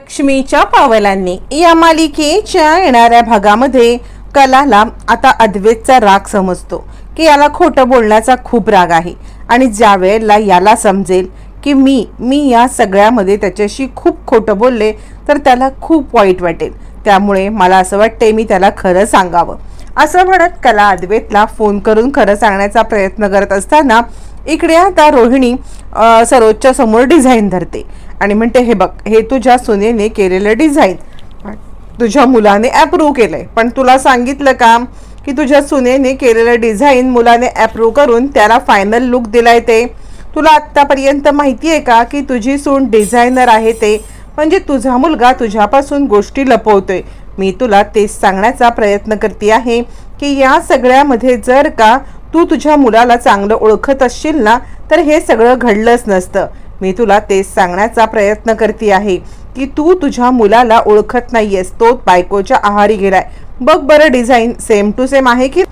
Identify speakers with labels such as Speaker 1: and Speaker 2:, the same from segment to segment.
Speaker 1: लक्ष्मीच्या पावलांनी या मालिकेच्या येणाऱ्या भागामध्ये कलाला आता अद्वैतचा राग समजतो की याला खोटं बोलण्याचा खूप राग आहे. आणि ज्या वेळेला याला समजेल की मी मी या सगळ्यामध्ये त्याच्याशी खूप खोटं बोलले तर त्याला खूप वाईट वाटेल. त्यामुळे मला असं वाटते मी त्याला खरं सांगावं. असं म्हणत कला अद्वैतला फोन करून खरं सांगण्याचा प्रयत्न करत असताना इकडे आता रोहिणी सरोजच्या समोर डिझाईन धरते. आणि म्हणते हे बघ हे तुझ्या सुनेने केलेलं डिझाईन तुझ्या मुलाने अप्रूव्ह केलंय. पण तुला सांगितलं का की तुझ्या सुनेने केलेलं डिझाईन मुलाने अप्रूव्ह करून त्याला फायनल लुक दिलाय ते? तुला आत्तापर्यंत माहिती आहे का की तुझी सून डिझायनर आहे ते? म्हणजे तुझा मुलगा तुझ्यापासून गोष्टी लपवतोय. मी तुला तेच सांगण्याचा प्रयत्न करते आहे की या सगळ्यामध्ये जर का तू तुझ्या मुलाला चांगलं ओळखत असशील ना तर हे सगळं घडलंच नसतं. मी तुला तेच सांगण्याचा प्रयत्न करते आहे की तू तुझ्या मुलाला ओळखत नाहीयेस. तो बायकोच्या आहारी गेलाय. बघ बरं डिझाईन सेम टू सेम आहे की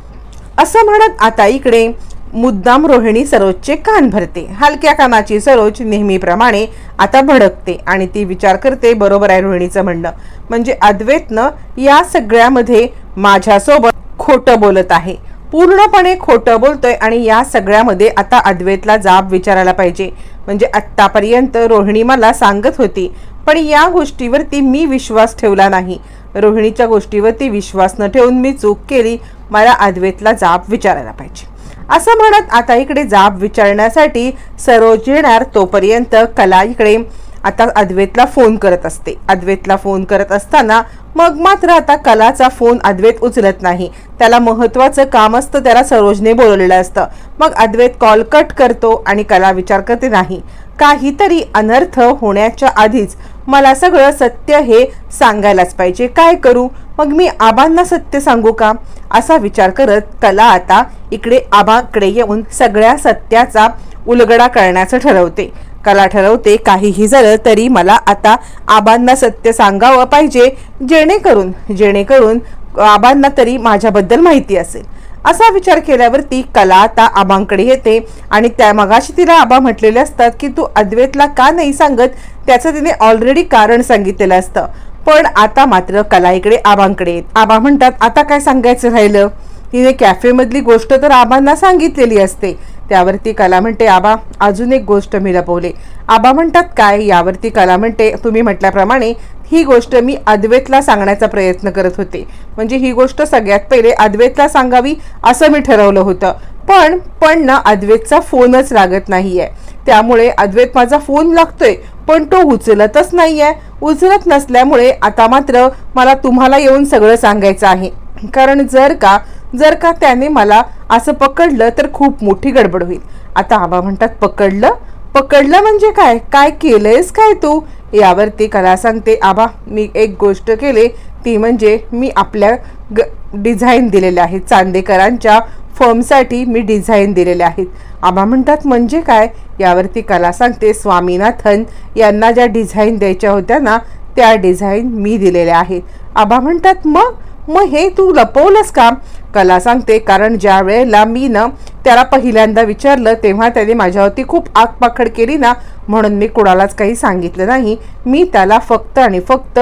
Speaker 1: असं म्हणत आता इकडे मुद्दाम रोहिणी सरोजचे कान भरते. हलक्या कानाची सरोज नेहमीप्रमाणे आता भडकते आणि ती विचार करते बरोबर आहे रोहिणीचं म्हणणं. म्हणजे अद्वैतनं या सगळ्यामध्ये माझ्यासोबत खोटं बोलत आहे. पूर्णपणे खोटं बोलतोय आणि या सगळ्यामध्ये आता अद्वैतला जाब विचारायला पाहिजे. म्हणजे आत्तापर्यंत रोहिणी मला सांगत होती पण या गोष्टीवरती मी विश्वास ठेवला नाही. रोहिणीच्या गोष्टीवरती विश्वास न ठेवून मी चूक केली मला अद्वैतला जाब विचारायला पाहिजे. असं म्हणत आता इकडे जाब विचारण्यासाठी सरोज येणार तोपर्यंत कला इकडे. आता अद्वैतला फोन करत असते. अद्वैतला फोन करत असताना मग मात्र आता कलाचा फोन अद्वैत उचलत नाही. त्याला महत्वाचं काम असतं त्याला सरोजने बोलवलेलं असतं. मग अद्वैत कॉल कट करतो आणि कला विचार करते नाही. काहीतरी अनर्थ होण्याच्या आधीच मला सगळं सत्य हे सांगायलाच पाहिजे. काय करू? मग मी आबांना सत्य सांगू का? असा विचार करत कला आता इकडे आबाकडे येऊन सगळ्या सत्याचा उलगडा करण्याचं ठरवते. कला ठरवते काहीही झालं तरी मला आता आबांना सत्य सांगावं पाहिजे जेणेकरून जेणेकरून आबांना तरी माझ्याबद्दल माहिती असेल. असा विचार केल्यावरती कला आता आबांकडे येते आणि त्या मगाशी तिला आबा म्हटलेले असतात की तू अद्वैतला का नाही सांगत? त्याचं तिने ऑलरेडी कारण सांगितलेलं असतं. पण आता मात्र कला इकडे आबांकडे येत. आबा म्हणतात आता काय सांगायचं राहिलं? तिने कॅफेमधली गोष्ट तर आबांना सांगितलेली असते. त्यावरती कला म्हणते आबा अजून एक गोष्ट मी लपवले. आबा म्हणतात काय? यावरती कला म्हणते तुम्ही म्हटल्याप्रमाणे ही गोष्ट मी अद्वैतला सांगण्याचा प्रयत्न करत होते. म्हणजे ही गोष्ट सगळ्यात पहिले अद्वैतला सांगावी असं मी ठरवलं होतं. पण पण ना अद्वैतचा फोनच लागत नाही आहे त्यामुळे अद्वैत माझा फोन लागतोय पण तो उचलतच नाही आहे उचलत नसल्यामुळे आता मात्र मला तुम्हाला येऊन सगळं सांगायचं आहे. कारण जर का जर का त्याने मला असं पकडलं तर खूप मोठी गडबड होईल. आता आबा म्हणतात पकडलं? पकडलं म्हणजे काय? काय केलंयस काय तू? यावरती कला सांगते आबा मी एक गोष्ट केली. ती म्हणजे मी आपल्या ग डिझाईन दिलेल्या आहेत. चांदेकरांच्या फर्मसाठी मी डिझाईन दिलेल्या आहेत. आबा म्हणतात म्हणजे काय? यावरती कला सांगते स्वामीनाथन यांना ज्या डिझाईन द्यायच्या होत्या ना त्या डिझाईन मी दिलेल्या आहेत. आबा म्हणतात मग? मग हे तू लपवलंस का? कला सांगते कारण ज्या वेळेला मी ना त्याला पहिल्यांदा विचारलं तेव्हा त्याने माझ्यावरती खूप आगपाखड केली ना म्हणून मी कुणालाच काही सांगितलं नाही. मी त्याला फक्त आणि फक्त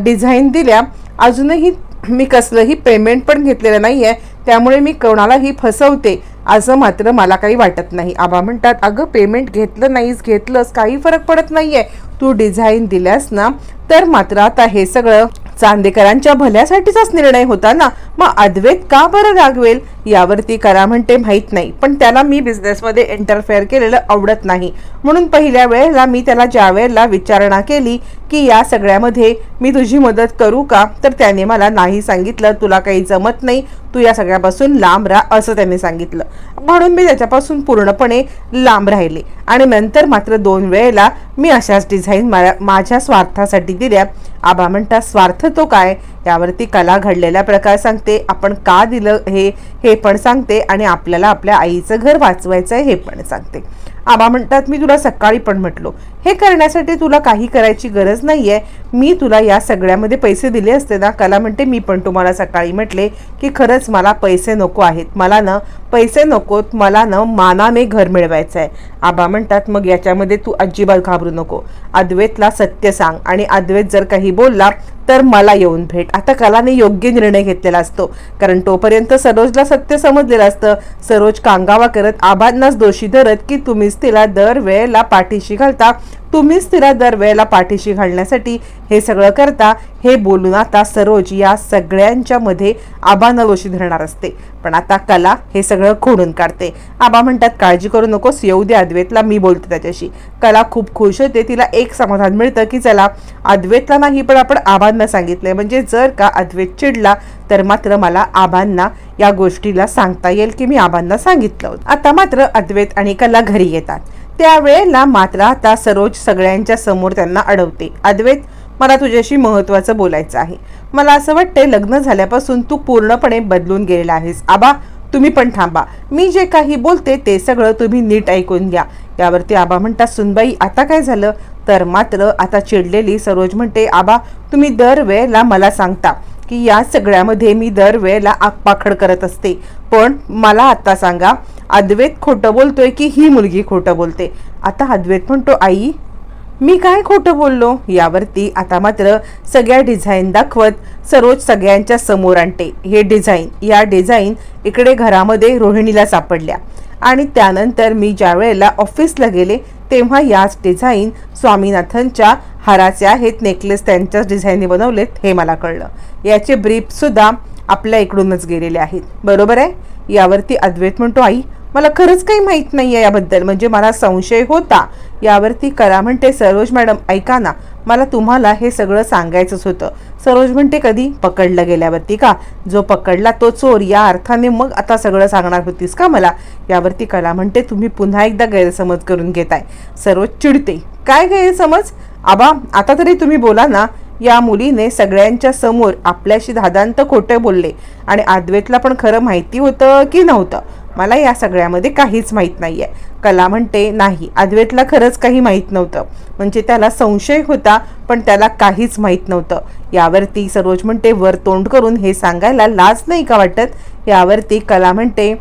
Speaker 1: डिझाईन दिल्या. अजूनही मी कसलंही पेमेंट पण घेतलेलं नाही आहे त्यामुळे मी कोणालाही फसवते असं मात्र मला काही वाटत नाही. आबा म्हणतात अगं पेमेंट घेतलं नाहीस घेतलंस काही फरक पडत नाही आहे तू डिझाईन दिल्यास ना तर मात्र आता हे सगळं चांदेकरांच्या भल्यासाठीचाच निर्णय होता ना मग अद्वैत का बरं रागवेल? यावरती करा म्हणते माहीत नाही. पण त्याला मी बिझनेसमध्ये इंटरफेअर केलेलं आवडत नाही. म्हणून पहिल्या वेळेला मी त्याला ज्या वेळेला विचारणा केली की या सगळ्यामध्ये मी तुझी मदत करू का? तर त्याने मला नाही सांगितलं तुला काही जमत नाही तू या सगळ्यापासून लांब राहा असं त्याने सांगितलं. म्हणून मी त्याच्यापासून पूर्णपणे लांब राहिले. आणि नंतर मात्र दोन वेळेला मी अशाच डिझाईन माझ्या स्वार्थासाठी दिल्या. आबा म्हणता स्वार्थ तो काय? यावरती कला घडलेला प्रकार सांगते. आपण का दिलं हे हे पण सांगते आणि आपल्याला आपल्या आईचं घर वाचवायचं आहे हे पण सांगते. आबा म्हणतात मी तुला सकाळी पण म्हटलो. हे करण्यासाठी तुला काही करायची गरज नाहीये. मी तुला या सगळ्यामध्ये पैसे दिले असते ना. कला म्हणते मी पण तुम्हाला सकाळी म्हटले की खरंच मला पैसे नको आहेत. मला ना पैसे नकोत. मला ना मानाने घर मिळवायचं आहे आबा म्हणतात मग याच्यामध्ये तू अजिबात घाबरू नको. अद्वैतला सत्य सांग आणि अद्वैत जर काही बोलला तर मला येऊन भेट. आता कलाने योग्य निर्णय घेतलेला असतो. कारण तोपर्यंत सरोजला सत्य समजलेलं असतं. सरोज कांगावा करत आबांनाच दोषी धरत की तुम्हीच तिला दर वेळेला पाठीशी घालता. तुम्हीच तिला दरवेळेला पाठीशी घालण्यासाठी हे सगळं करता हे बोलून आता सरोज या सगळ्यांच्या मध्ये आबांना दोषी धरणार असते. पण आता कला हे सगळं खोडून काढते. आबा म्हणतात काळजी करू नकोस येऊ दे अद्वैतला मी बोलते त्याच्याशी. कला खूप खुश होते तिला एक समाधान मिळतं की चला अद्वैतला नाही पण आपण आबांना सांगितलंय. म्हणजे जर का अद्वैत चिडला तर मात्र मला आबांना या गोष्टीला सांगता येईल की मी आबांना सांगितलं होतं. आता मात्र अद्वैत आणि कला घरी येतात. त्यावेळेला मात्र आता सरोज सगळ्यांच्या समोर त्यांना अडवते. अद्वैत मला तुझ्याशी महत्वाचं बोलायचं आहे. मला असं वाटतंय लग्न झाल्यापासून तू पूर्णपणे बदलून गेलेला आहेस. आबा तुम्ही पण थांबा. मी जे काही बोलते ते सगळं तुम्ही नीट ऐकून घ्या. यावरती आबा म्हणतात सुनबाई आता काय झालं? तर मात्र आता चिडलेली सरोज म्हणते आबा तुम्ही दरवेळेला मला सांगता की या सगळ्यामध्ये मी दरवेळेला आगपाखड करत असते. पण मला आता सांगा अद्वैत खोटं बोलतोय की ही मुलगी खोटं बोलते? आता अद्वैत म्हणतो आई मी काय खोटं बोललो? यावरती आता मात्र सगळ्या डिझाईन दाखवत सरोज सगळ्यांच्या समोर आणते. हे डिझाईन या डिझाईन इकडे घरामध्ये रोहिणीला सापडल्या. आणि त्यानंतर मी ज्या वेळेला ऑफिसला गेले तेव्हा याच डिझाईन स्वामीनाथनच्या हाराचे आहेत नेकलेस त्यांच्याच डिझाईनने बनवलेत हे मला कळलं. याचे ब्रीफसुद्धा आपल्या इकडूनच गेलेले आहेत. बरोबर आहे? यावरती अद्वैत म्हणतो आई मला खरंच काही माहीत नाही आहे याबद्दल. म्हणजे मला संशय होता. यावरती करा म्हणते सरोज मॅडम ऐका ना. मला तुम्हाला हे सगळं सांगायचंच होतं. सरोज म्हणते कधी? पकडलं गेल्यावरती का? जो पकडला तो चोर. या अर्थाने मग आता सगळं सांगणार होतीस का मला? यावरती कला म्हणते तुम्ही पुन्हा एकदा गैरसमज करून घेताय. सरोज चिडते. काय गैरसमज? आबा आता तरी तुम्ही बोला ना. या मुलीने सगळ्यांच्या समोर आपल्याशी धादांत खोटे बोलले. आणि आद्वेतला पण खरं माहिती होतं की नव्हतं. मला या सगळ्यामध्ये काहीच माहीत नाही आहे कला म्हणते नाही अद्वैतला खरंच काही माहीत नव्हतं. म्हणजे त्याला संशय होता पण त्याला काहीच माहीत नव्हतं. यावरती सरोज म्हणते वर तोंड करून हे सांगायला लाज नाही का वाटत? यावरती कला म्हणते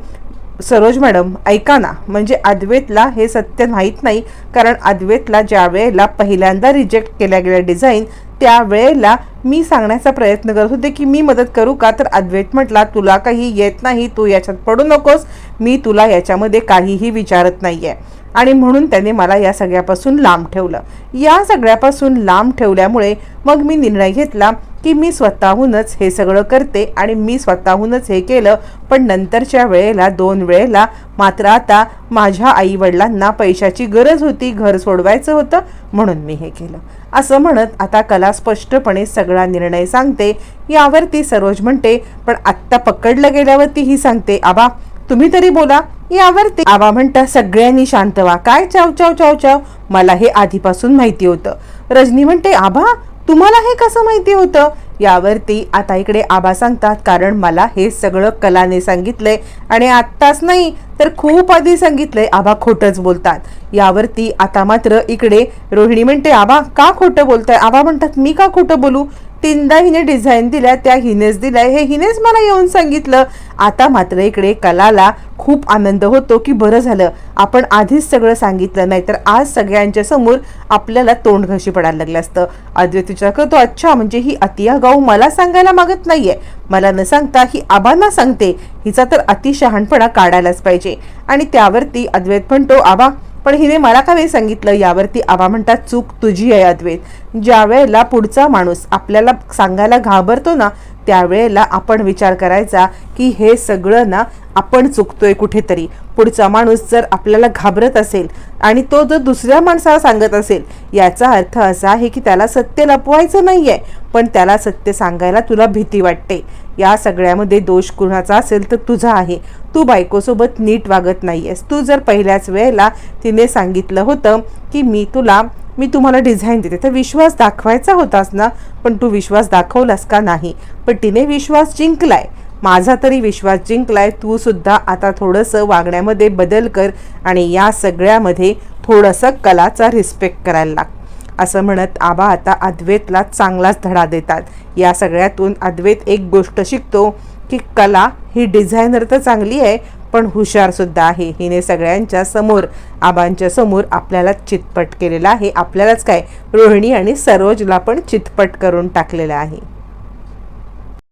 Speaker 1: सरोज मॅडम ऐका ना. म्हणजे अद्वैतला हे सत्य माहीत नाही कारण अद्वैतला ज्या वेळेला पहिल्यांदा रिजेक्ट केल्या गेल्या डिझाईन त्यावेळेला मी सांगण्याचा प्रयत्न करत होते की मी मदत करू का? तर अद्वैत म्हटला तुला काही येत नाही तू याच्यात पडू नकोस. मी तुला याच्यामध्ये काहीही विचारत नाही आहे आणि म्हणून त्याने मला या सगळ्यापासून लांब ठेवलं. या सगळ्यापासून लांब ठेवल्यामुळे मग मी निर्णय घेतला की मी स्वतःहूनच हे सगळं करते आणि मी स्वतःहूनच हे केलं. पण नंतरच्या वेळेला दोन वेळेला मात्र आता माझ्या आईवडिलांना पैशाची गरज होती घर सोडवायचं होतं म्हणून मी हे केलं. असं म्हणत आता कला स्पष्टपणे सगळा निर्णय सांगते. यावरती सरोज म्हणते पण आत्ता पकडलं गेल्यावरती ही सांगते आबा तुम्ही तरी बोला. यावरती आबा म्हणता सगळ्यांनी शांत व्हा. काय चाव चाव चाव चाव? मला हे आधीपासून माहिती होतं. रजनी म्हणते आबा तुम्हाला हे कसं माहिती होतं? यावरती आता इकडे आबा सांगतात कारण मला हे सगळं कलाने सांगितलंय आणि आत्ताच नाही तर खूप आधी सांगितलंय. आबा खोटंच बोलतात. यावरती आता मात्र इकडे रोहिणी म्हणते आबा का खोटं बोलताय? आबा म्हणतात मी का खोटं बोलू? तीनदा हिने डिझाईन दिल्या त्या हिनेच दिल्या. हे हिनेच मला येऊन सांगितलं. आता मात्र इकडे कलाला खूप आनंद होतो की बरं झालं. आपण आधीच सगळं सांगितलं नाही तर आज सगळ्यांच्या समोर आपल्याला तोंड घशी पडायला लागलं असतं. अद्वैत विचार करतो अच्छा म्हणजे ही अतिया गाऊ मला सांगायला मागत नाहीये. मला न सांगता ही आबांना सांगते. हिचा तर अतिशहाणपणा काढायलाच पाहिजे. आणि त्यावरती अद्वैत म्हणतो आबा पण हिने मला का नाही सांगितलं? यावरती आबा म्हणतात चूक तुझी आहे अद्वैत. ज्या वेळेला पुढचा माणूस आपल्याला सांगायला घाबरतो ना त्यावेळेला आपण विचार करायचा की हे सगळं ना आपण चुकतोय कुठेतरी. पुढचा माणूस जर आपल्याला घाबरत असेल आणि तो जर दुसऱ्या माणसाला सांगत असेल याचा अर्थ असा आहे की त्याला सत्य लपवायचं नाहीये पण त्याला सत्य सांगायला तुला भीती वाटते. या सगळ्यामध्ये दोष कुणाचा असेल तर तुझा आहे. तू बायकोसोबत नीट वागत नाही आहेस तू जर पहिल्याच वेळेला तिने सांगितलं होतं की मी तुला मी तुम्हाला डिझाईन देते तर विश्वास दाखवायचा होतास ना? पण तू विश्वास दाखवलास का नाही? पण तिने विश्वास जिंकलाय. माझा तरी विश्वास जिंकलाय. तू सुद्धा आता थोडंसं वागण्यामध्ये बदल कर आणि या सगळ्यामध्ये थोडंसं कलाचा रिस्पेक्ट करायला लाग असं म्हणत आबा आता अद्वैतला चांगलाच धडा देतात. या सगळ्यातून अद्वैत एक गोष्ट शिकतो की कला ही डिझायनर तर चांगली आहे पण हुशारसुद्धा आहे. हिने सगळ्यांच्या समोर आबांच्या समोर आपल्याला चितपट केलेला आहे. आपल्यालाच काय रोहिणी आणि सरोजला पण चितपट करून टाकलेलं आहे.